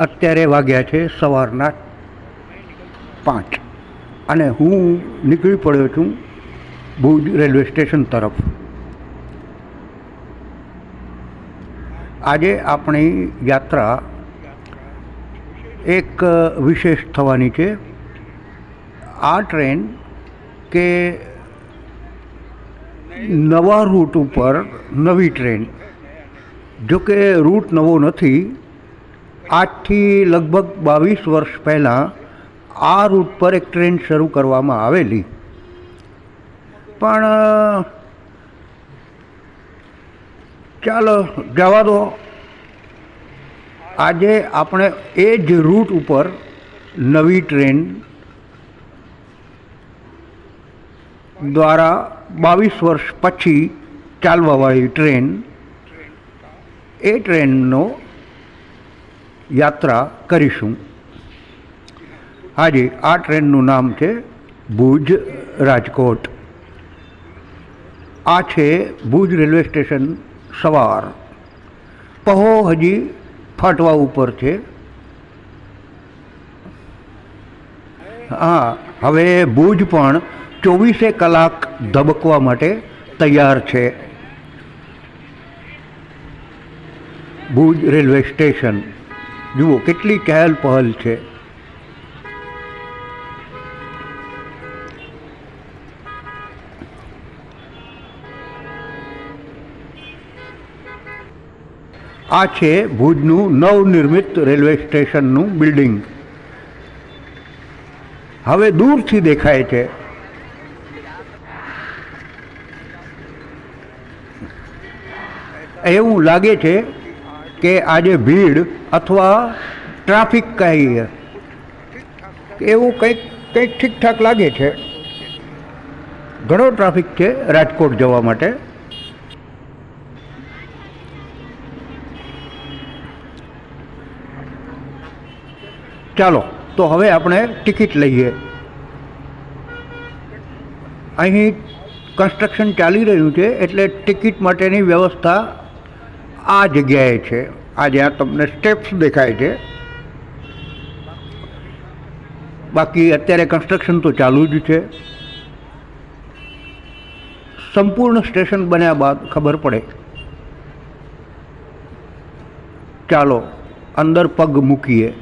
અત્યારે વાગ્યા છે સવારના પાંચ. અને હું નીકળી પડ્યો છું ભુજ રેલવે સ્ટેશન તરફ. આજે આપણી યાત્રા એક વિશેષ થવાની છે. આ ટ્રેન કે નવા રૂટ ઉપર નવી ટ્રેન. જો કે રૂટ નવો નથી આજથી લગભગ બાવીસ વર્ષ પહેલાં આ રૂટ પર એક ટ્રેન શરૂ કરવામાં આવેલી. પણ ચાલો, જવા દો. આજે આપણે એ જ રૂટ ઉપર નવી ટ્રેન દ્વારા બાવીસ વર્ષ પછી ચાલવાવાળી ટ્રેન, એ ટ્રેનનો યાત્રા કરીશું. હાજી આ ટ્રેનનું નામ છે ભુજ રાજકોટ. આ છે ભુજ રેલવે સ્ટેશન સવાર. પહો હજી ફાટવા ઉપર છે. હા, હવે ભુજ પણ ચોવીસે કલાક ધબકવા માટે તૈયાર છે. Bhuj railway station. જુઓ, કેટલી ચહેલ પહલ છે. આ છે ભુજનું નવનિર્મિત રેલવે સ્ટેશનનું બિલ્ડિંગ. હવે દૂરથી દેખાય છે. એવું લાગે છે કે આજે ભીડ અથવા ટ્રાફિક કહીએ. એવું કંઈક કંઈક ઠીકઠાક લાગે છે. ઘણો ટ્રાફિક છે રાજકોટ જવા માટે. ચાલો, તો હવે આપણે ટિકિટ લઈએ. અહીં કન્સ્ટ્રક્શન ચાલી રહ્યું છે એટલે ટિકિટ માટેની વ્યવસ્થા આ જગ્યાએ છે. આ જ્યાં તમને સ્ટેપ્સ દેખાય છે. બાકી અત્યારે કન્સ્ટ્રક્શન તો ચાલુ જ છે. સંપૂર્ણ સ્ટેશન બન્યા બાદ ખબર પડે. ચાલો, અંદર પગ મૂકીએ.